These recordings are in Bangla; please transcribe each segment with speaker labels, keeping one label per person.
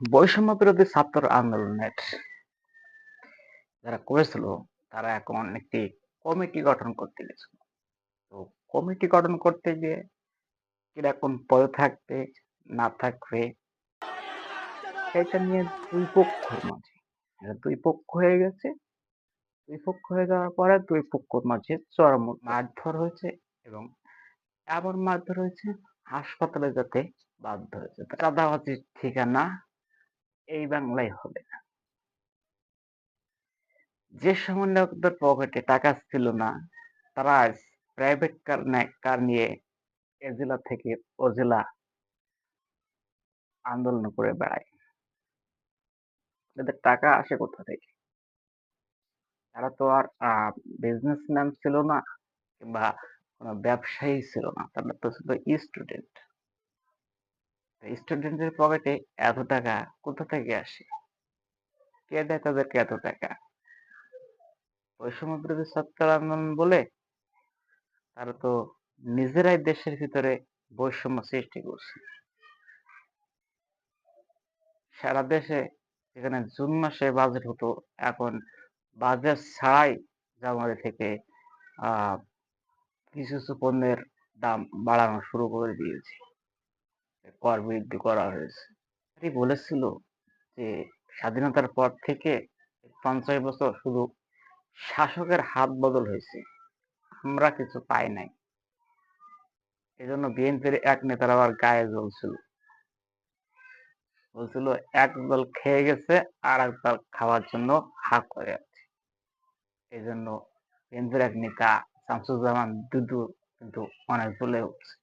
Speaker 1: বৈষম্য বিরোধী ছাত্র আন্দোলনের যারা করেছিল, তারা এখন একটি কমিটি গঠন করতে গেছিল তো কমিটি গঠন করতে গিয়ে কীরকম পদে থাকবে, না থাকবে, সেটা নিয়ে দুই পক্ষের মাঝে। দুই পক্ষ হয়ে গেছে। দুই পক্ষ হয়ে যাওয়ার পরে দুই পক্ষর মাঝে চরম মারধর হয়েছে এবং এমন মারধর হয়েছে, হাসপাতালে যেতে বাধ্য হয়েছে। চাঁদাবাজির ঠিকানা এই বাংলায় হবে না। যে সময় লোকদের পকেটে টাকা ছিল না, তারা আজ প্রাইভেট কার নিয়ে এ জেলা থেকে ও জেলা আন্দোলন করে বেড়ায়। তাদের টাকা আসে কোথা থেকে? তারা তো আর বিজনেসম্যান ছিল না কিংবা কোনো ব্যবসায়ী ছিল না তারা তো ছিল স্টুডেন্ট স্টুডেন্টের পকেটে এত টাকা কোথা থেকে আসে? কে দেয় তাদেরকে এত টাকা? বৈষম্য বিরোধী ছাত্র আন্দোলন বলে তারা তো নিজেরাই দেশের ভিতরে বৈষম্য সৃষ্টি করছে। সারা দেশে যেখানে জুন মাসে বাজেট হতো, এখন বাজেট ছাড়াই জানুয়ারি থেকে কিছু কিছু পণ্যের দাম বাড়ানো শুরু করে দিয়েছে। কর বৃদ্ধি করা হয়েছে। এটি বলেছিল যে স্বাধীনতার পর থেকে পঞ্চাশ বছর শুধু শাসকের হাত বদল হয়েছে। আমরা কিছু পাই নাই। এজন্য বিএনপির এক নেতার আবার গায়ে জ্বলছিল বলছিল, এক দল খেয়ে গেছে, আর এক দল খাওয়ার জন্য হাক করে আছে এই জন্য বিএনপির এক নেতা শামসুজ্জামান দুদু কিন্তু অনেক জ্বলে উঠছে।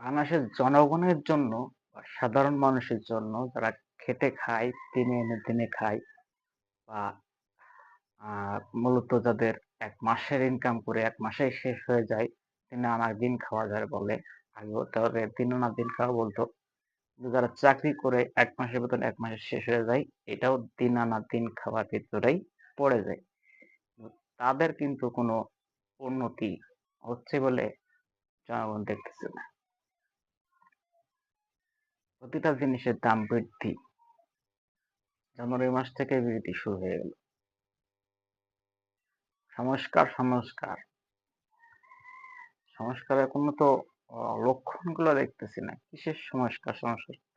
Speaker 1: বাংলাদেশের জনগণের জন্য বা সাধারণ মানুষের জন্য যারা খেটে খায়, দিনে এনে দিনে খায় বা মূলত যাদের এক মাসের ইনকাম করে এক মাসে শেষ হয়ে যায়, দিনে আনা দিন খাওয়া যায় বলে আগে তাহলে দিন আনা দিন খাওয়া বলতো। যারা চাকরি করে এক মাসের বেতন এক মাসে শেষ হয়ে যায়, এটাও দিন আনা দিন খাওয়ার ভিতরেই পড়ে যায়। তাদের কিন্তু কোনো উন্নতি হচ্ছে বলে জনগণ দেখতেছে না। প্রতিটা জিনিসের দাম বৃদ্ধি। জানুয়ারি মাস থেকে বৃদ্ধি শুরু হয়ে গেল। সংস্কার সংস্কার। সংস্কারের কোনো তো লক্ষণগুলো দেখতেছি না। কিসের সংস্কার সংস্কার?